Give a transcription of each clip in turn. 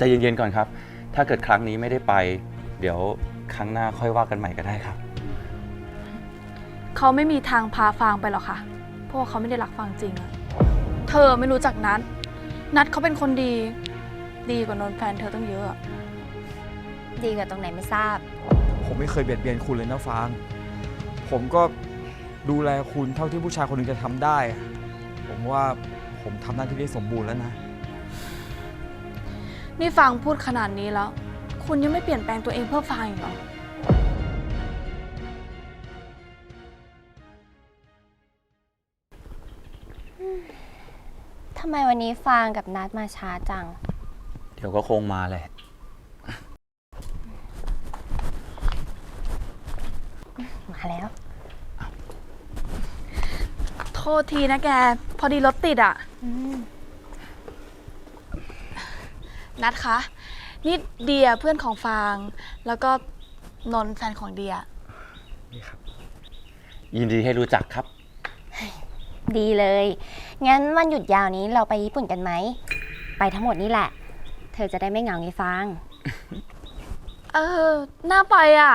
ใจเย็นๆก่อนครับ ถ้าเกิดครั้งนี้ไม่ได้ไป เดี๋ยวครั้งหน้าค่อยว่ากันใหม่ก็ได้ครับ เขาไม่มีทางพาฟางไปหรอกค่ะ เพราะว่าเขาไม่ได้รักฟางจริงอะเธอไม่รู้จักนัด นัดเขาเป็นคนดี ดีกว่านนท์แฟนเธอตั้งเยอะอะดีกว่าตรงไหนไม่ทราบ ผมไม่เคยเบียดเบียนคุณเลยนะฟาง ผมก็ดูแลคุณเท่าที่ผู้ชายคนหนึ่งจะทำได้อะผมว่าผมทำหน้าที่ได้สมบูรณ์แล้วนะ นี่ฟางพูดขนาดนี้แล้ว คุณยังไม่เปลี่ยนแปลงตัวเองเพื่อฟางอีกเหรอ ทำไมวันนี้ฟางกับนัดมาช้าจัง เดี๋ยวก็คงมาแหละ มาแล้ว โทษทีนะแก พอดีรถติดอะ นัดคะ นี่เดียเพื่อนของฟาง แล้วก็นนท์แฟนของเดียยินดีให้รู้จักครับ ดีเลย งั้นวันหยุดยาวนี้เราไปญี่ปุ่นกันไหม ไปทั้งหมดนี่แหละ เธอจะได้ไม่เหงาไงฟาง เออ น่าไปอะ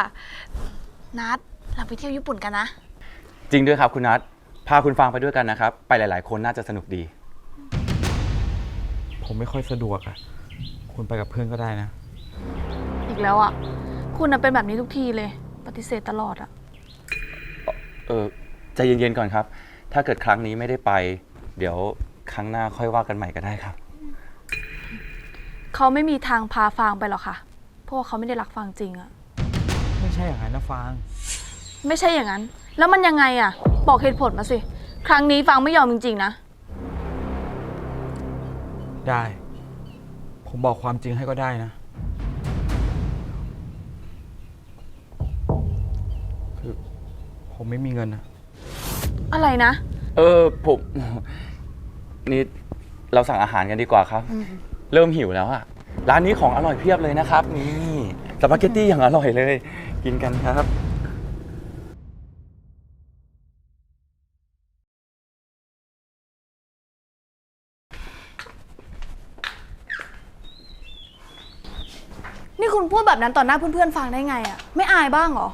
นัดเราไปเที่ยวญี่ปุ่นกันนะ จริงด้วยครับคุณนัทพาคุณฟางไปด้วยกันนะครับ ไปหลาย ๆ คนน่าจะสนุกดี ผมไม่ค่อยสะดวกอะ คุณไปกับเพื่อนก็ได้นะ อีกแล้วอะคุณน่ะเป็นแบบนี้ทุกทีเลย ปฏิเสธตลอดอะเออใจเย็นๆก่อนครับ ถ้าเกิดครั้งนี้ไม่ได้ไป เดี๋ยวครั้งหน้าค่อยว่ากันใหม่ก็ได้ครับ เขาไม่มีทางพาฟางไปหรอกค่ะ เพราะว่าเขาไม่ได้รักฟางจริงอะไม่ใช่อย่างนั้นนะฟาง ไม่ใช่อย่างนั้น แล้วมันยังไงอะบอกเหตุผลมาสิ ครั้งนี้ฟางไม่ยอมจริงๆนะ ได้ ผมบอกความจริงให้ก็ได้นะ คือ ผมไม่มีเงินนะอะไรนะ เออผม นี่เราสั่งอาหารกันดีกว่าครับ เริ่มหิวแล้วอะร้านนี้ของอร่อยเพียบเลยนะครับ นี่สปาเกตตี้อย่างอร่อยเลย กินกันครับ นี่คุณพูด แบบนั้นต่อหน้าเพื่อนๆฟังได้ไงอะไม่อายบ้างเหรอ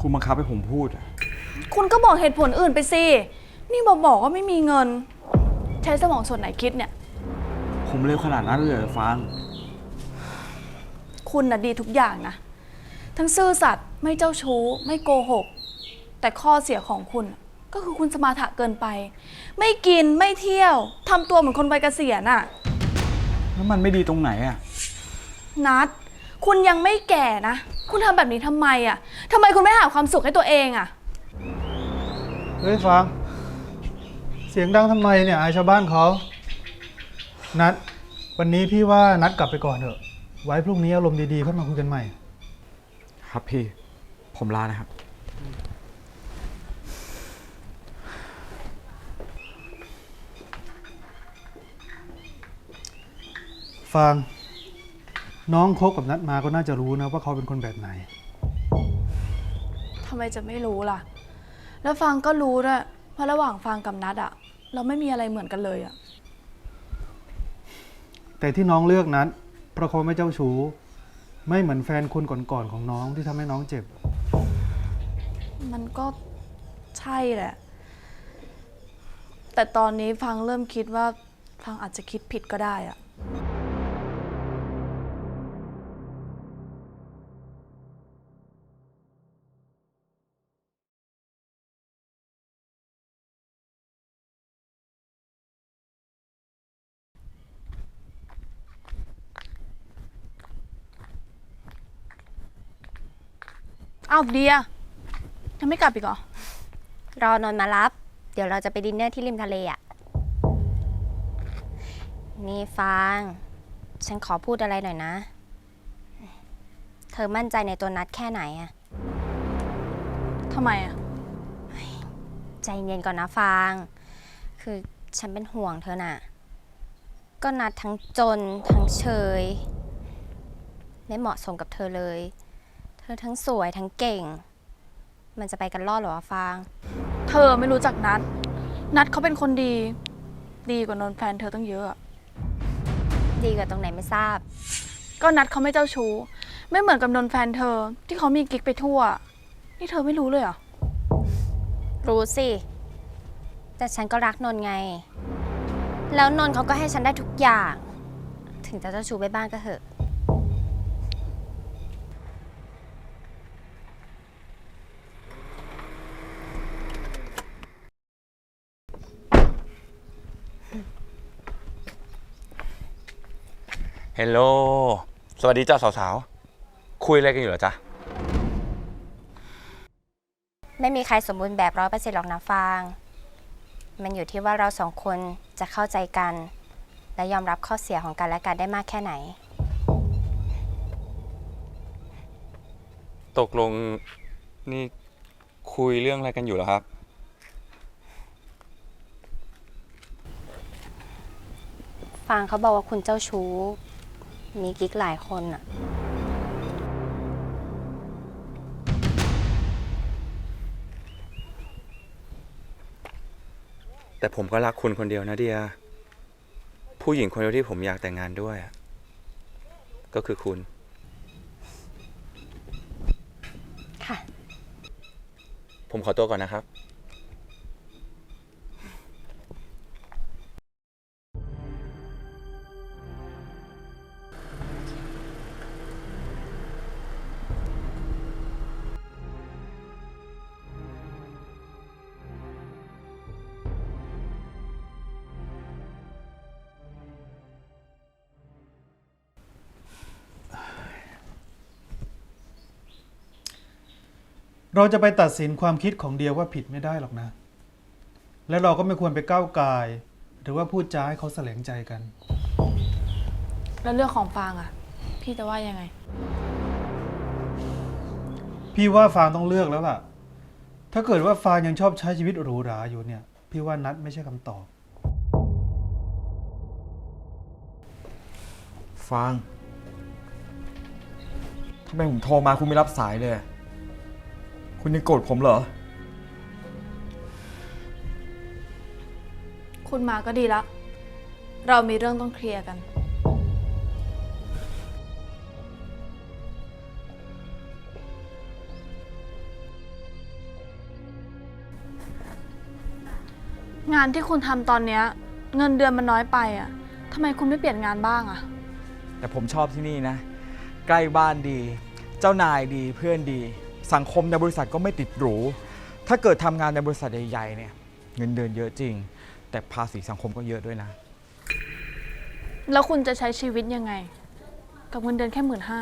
คุณบังคับให้ผมพูดอะคุณก็บอกเหตุผลอื่นไปสิ นี่บอกบอกว่าไม่มีเงิน ใช้สมองส่วนไหนคิดเนี่ย ผมเร็วขนาดนั้นเลยเหรอฟาง คุณน่ะดีทุกอย่างนะ ทั้งซื่อสัตย์ไม่เจ้าชู้ ไม่โกหก แต่ข้อเสียของคุณก็คือคุณสมาถะเกินไป ไม่กินไม่เที่ยวทำตัวเหมือนคนวัยเกษียณอะแล้วมันไม่ดีตรงไหนอะนัด คุณยังไม่แก่นะ คุณทำแบบนี้ทำไมอะทำไมคุณไม่หาความสุขให้ตัวเองอะเฮ้ยฟัง เสียงดังทำไมเนี่ยอายชาวบ้านเขา นัด วันนี้พี่ว่านัดกลับไปก่อนเถอะ ไว้พรุ่งนี้อารมณ์ดีๆค่อยมาคุยกันใหม่ ครับพี่ ผมลานะครับ ฟัง น้องคบกับนัดมาก็น่าจะรู้นะว่าเขาเป็นคนแบบไหน ทำไมจะไม่รู้ล่ะ แล้วฟังก็รู้ด้วยเพราะระหว่างฟังกับนัดอะเราไม่มีอะไรเหมือนกันเลยอะแต่ที่น้องเลือกนัดเพราะเขาไม่เจ้าชู้ ไม่เหมือนแฟนคุณก่อนๆของน้องที่ทำให้น้องเจ็บ มันก็ใช่แหละ แต่ตอนนี้ฟังเริ่มคิดว่าฟังอาจจะคิดผิดก็ได้อะ อ้าวเดียยังไม่กลับอีกเหรอ รอนอนมารับ เดี๋ยวเราจะไปดินเนอร์ที่ริมทะเลอะนี่ฟาง ฉันขอพูดอะไรหน่อยนะ เธอมั่นใจในตัวนัดแค่ไหนอะทำไมอะใจเย็นก่อนนะฟาง คือฉันเป็นห่วงเธอน่ะ ก็นัดทั้งจนทั้งเชย ไม่เหมาะสมกับเธอเลย เธอทั้งสวยทั้งเก่ง มันจะไปกันรอดเหรอวะฟาง เธอไม่รู้จักนัด นัดเขาเป็นคนดี ดีกว่านนท์แฟนเธอตั้งเยอะอะดีกว่าตรงไหนไม่ทราบ ก็นัดเขาไม่เจ้าชู้ ไม่เหมือนกับนนท์แฟนเธอ ที่เขามีกิ๊กไปทั่ว นี่เธอไม่รู้เลยเหรอ รู้สิ แต่ฉันก็รักนนท์ไง แล้วนนท์เขาก็ให้ฉันได้ทุกอย่าง ถึงจะเจ้าชู้ไปบ้างก็เถอะ เฮลโล สวัสดีจ้าสาวๆ คุยอะไรกันอยู่เหรอจ๊ะ ไม่มีใครสมบูรณ์แบบร้อยเปอร์เซ็นต์หรอกนะฟาง มันอยู่ที่ว่าเราสองคนจะเข้าใจกัน และยอมรับข้อเสียของกันและกันได้มากแค่ไหน ตกลงนี่คุยเรื่องอะไรกันอยู่เหรอครับ ฟางเขาบอกว่าคุณเจ้าชู้ มีกิ๊กหลายคนอะแต่ผมก็รักคุณคนเดียวนะเดีย ผู้หญิงคนเดียวที่ผมอยากแต่งงานด้วยอะก็คือคุณ ค่ะ ผมขอตัวก่อนนะครับ เราจะไปตัดสินความคิดของเดียว่าผิดไม่ได้หรอกนะ และเราก็ไม่ควรไปก้าวไกาย หรือว่าพูดจาให้เขาแสลงใจกัน แล้วเรื่องของฟางอะพี่จะว่ายังไง พี่ว่าฟางต้องเลือกแล้วล่ะ ถ้าเกิดว่าฟางยังชอบใช้ชีวิตหรูหราอยู่เนี่ย พี่ว่านัดไม่ใช่คำตอบ ฟางทำไมผมโทรมาคุณไม่รับสายเลย คุณยังโกรธผมเหรอ คุณมาก็ดีละ เรามีเรื่องต้องเคลียร์กัน งานที่คุณทำตอนเนี้ย เงินเดือนมันน้อยไปอะทำไมคุณไม่เปลี่ยนงานบ้างอะ แต่ผมชอบที่นี่นะ ใกล้บ้านดี เจ้านายดีเพื่อนดี สังคมในบริษัทก็ไม่ติดหรู ถ้าเกิดทำงานในบริษัทใหญ่ๆเนี่ยเงินเดือนเยอะจริง แต่ภาษีสังคมก็เยอะด้วยนะ แล้วคุณจะใช้ชีวิตยังไง กับเงินเดือนแค่หมื่นห้า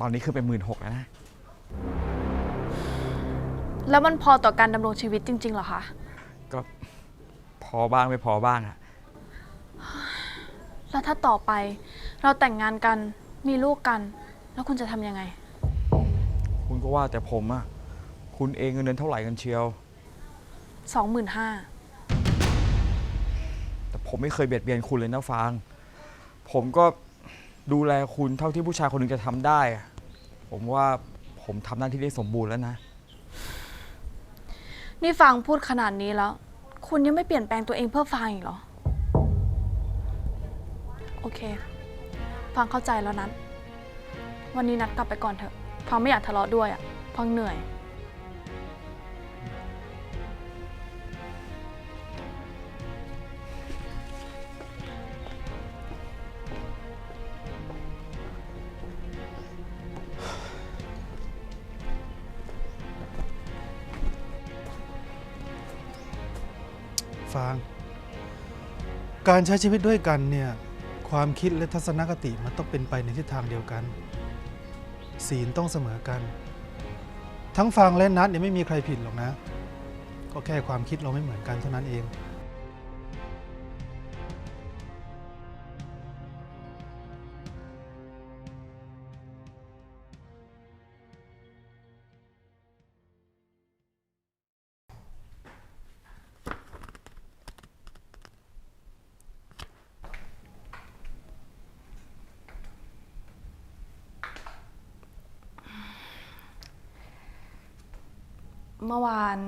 ตอนนี้คือเป็นหมื่นหกแล้วนะ แล้วมันพอต่อการดำรงชีวิตจริงๆเหรอคะ ก็พอบ้างไม่พอบ้างอะแล้วถ้าต่อไปเราแต่งงานกันมีลูกกัน แล้วคุณจะทำยังไงคุณ ก็ว่าแต่ผมอะคุณเองเงินเดือนเท่าไหร่กันเชียว สองหมื่นห้าแต่ผมไม่เคยเบียดเบียนคุณเลยนะฟาง ผมก็ดูแลคุณเท่าที่ผู้ชายคนหนึ่งจะทำได้อะผมว่าผมทำหน้าที่ได้สมบูรณ์แล้วนะ นี่ฟังพูดขนาดนี้แล้ว คุณยังไม่เปลี่ยนแปลงตัวเองเพื่อฟังอีกเหรอ โอเคฟังเข้าใจแล้วนัด วันนี้นัดกลับไปก่อนเถอะ ฟังไม่อยากทะเลาะด้วยอะฟังเหนื่อย ฟาง การใช้ชีวิตด้วยกันเนี่ย ความคิดและทัศนคติมันต้องเป็นไปในทิศทางเดียวกัน ศีลต้องเสมอกัน ทั้งฟังและนัดเนี่ยไม่มีใครผิดหรอกนะ ก็แค่ความคิดเราไม่เหมือนกันเท่านั้นเอง เมื่อวาน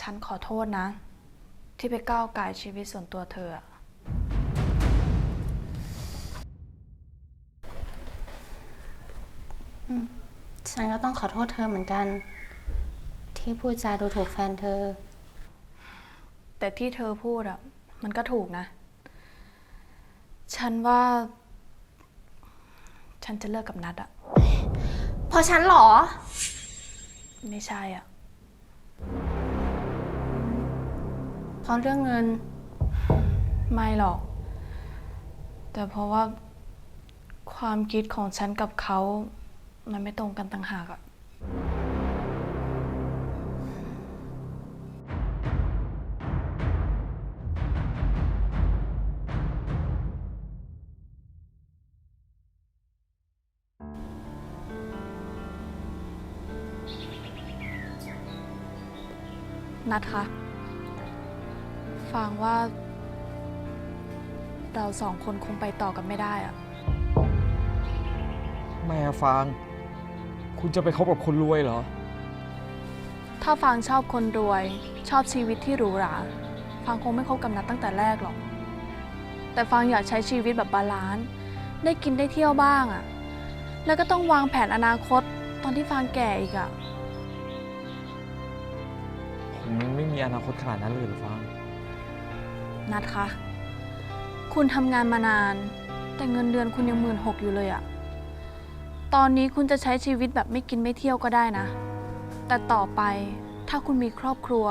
ฉันขอโทษนะ ที่ไปก้าวไก่ชีวิตส่วนตัวเธออะฉันก็ต้องขอโทษเธอเหมือนกัน ที่พูดจาดูถูกแฟนเธอ แต่ที่เธอพูดอะมันก็ถูกนะ ฉันว่า ฉันจะเลิกกับนัดอะเพราะฉันหรอ ไม่ใช่อะเพราะเรื่องเงิน ไม่หรอก แต่เพราะว่าความคิดของฉันกับเขา มันไม่ตรงกันต่างหากอะ นัดคะฟังว่า เราสองคนคงไปต่อกันไม่ได้อะแม่ฟาง คุณจะไปคบกับคนรวยเหรอ ถ้าฟังชอบคนรวย ชอบชีวิตที่หรูหราฟังคงไม่คบกับนัดตั้งแต่แรกหรอก แต่ฟังอยากใช้ชีวิตแบบบาลานซ์ได้กินได้เที่ยวบ้างอะแล้วก็ต้องวางแผนอนาคตตอนที่ฟังแก่อีกอะ ผมไม่มีอนาคตขนาดนั้นเลยเหรือฟางนัดคะ คุณทำงานมานาน แต่เงินเดือนคุณยังหมื่นหกอยู่เลยอะตอนนี้คุณจะใช้ชีวิตแบบไม่กินไม่เที่ยวก็ได้นะ แต่ต่อไปถ้าคุณมีครอบครัว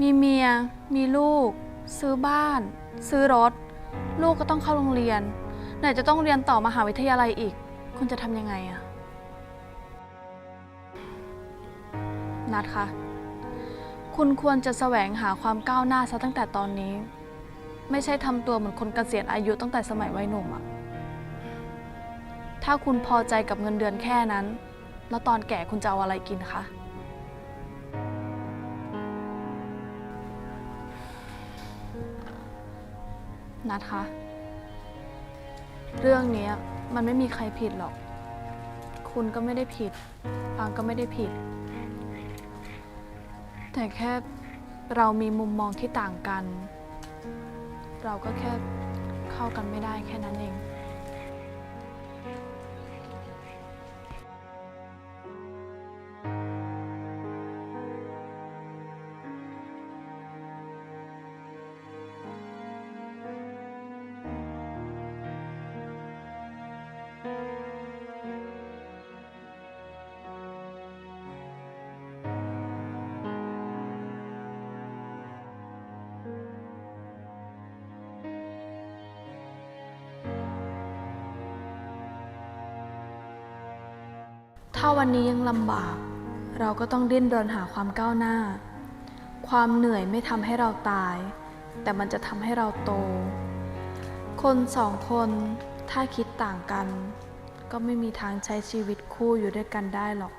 มีเมีย มีลูก ซื้อบ้าน ซื้อรถ ลูกก็ต้องเข้าโรงเรียน ไหนจะต้องเรียนต่อมหาวิทยาลัยอีก คุณจะทำยังไงอะนัดคะ คุณควรจะแสวงหาความก้าวหน้าซะตั้งแต่ตอนนี้ ไม่ใช่ทำตัวเหมือนคนเกษียณอายุตั้งแต่สมัยวัยหนุ่มอะถ้าคุณพอใจกับเงินเดือนแค่นั้น แล้วตอนแก่คุณจะเอาอะไรกินคะ นัดคะ เรื่องนี้มันไม่มีใครผิดหรอก คุณก็ไม่ได้ผิด ฟังก็ไม่ได้ผิด แต่แค่เรามีมุมมองที่ต่างกัน เราก็แค่เข้ากันไม่ได้แค่นั้นเอง ถ้าวันนี้ยังลำบาก เราก็ต้องดิ้นรนหาความก้าวหน้า ความเหนื่อยไม่ทำให้เราตาย แต่มันจะทำให้เราโต คนสองคนถ้าคิดต่างกัน ก็ไม่มีทางใช้ชีวิตคู่อยู่ด้วยกันได้หรอก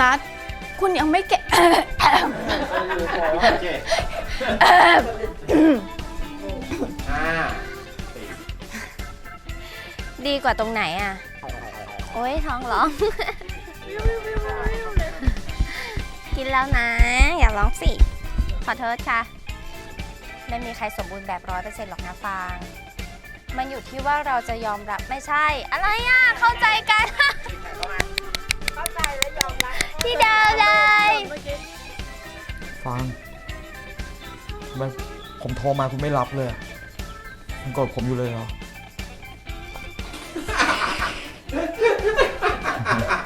นัดคุณยังไม่แก่ ดีกว่าตรงไหนอะ โอ้ยท้องร้อง กินแล้วนะ อย่าร้องสิ ขอโทษค่ะ ไม่มีใครสมบูรณ์แบบร้อยเปอร์เซ็นต์หรอกนะฟาง มันอยู่ที่ว่าเราจะยอมรับไม่ใช่ อะไรอะ เข้าใจกัน เข้าใจและยอมรับที่เดิมเลยฟางทำไมผมโทรมาคุณไม่รับเลยอะคุณโกรธผมอยู่เลยเหรอ Yeah.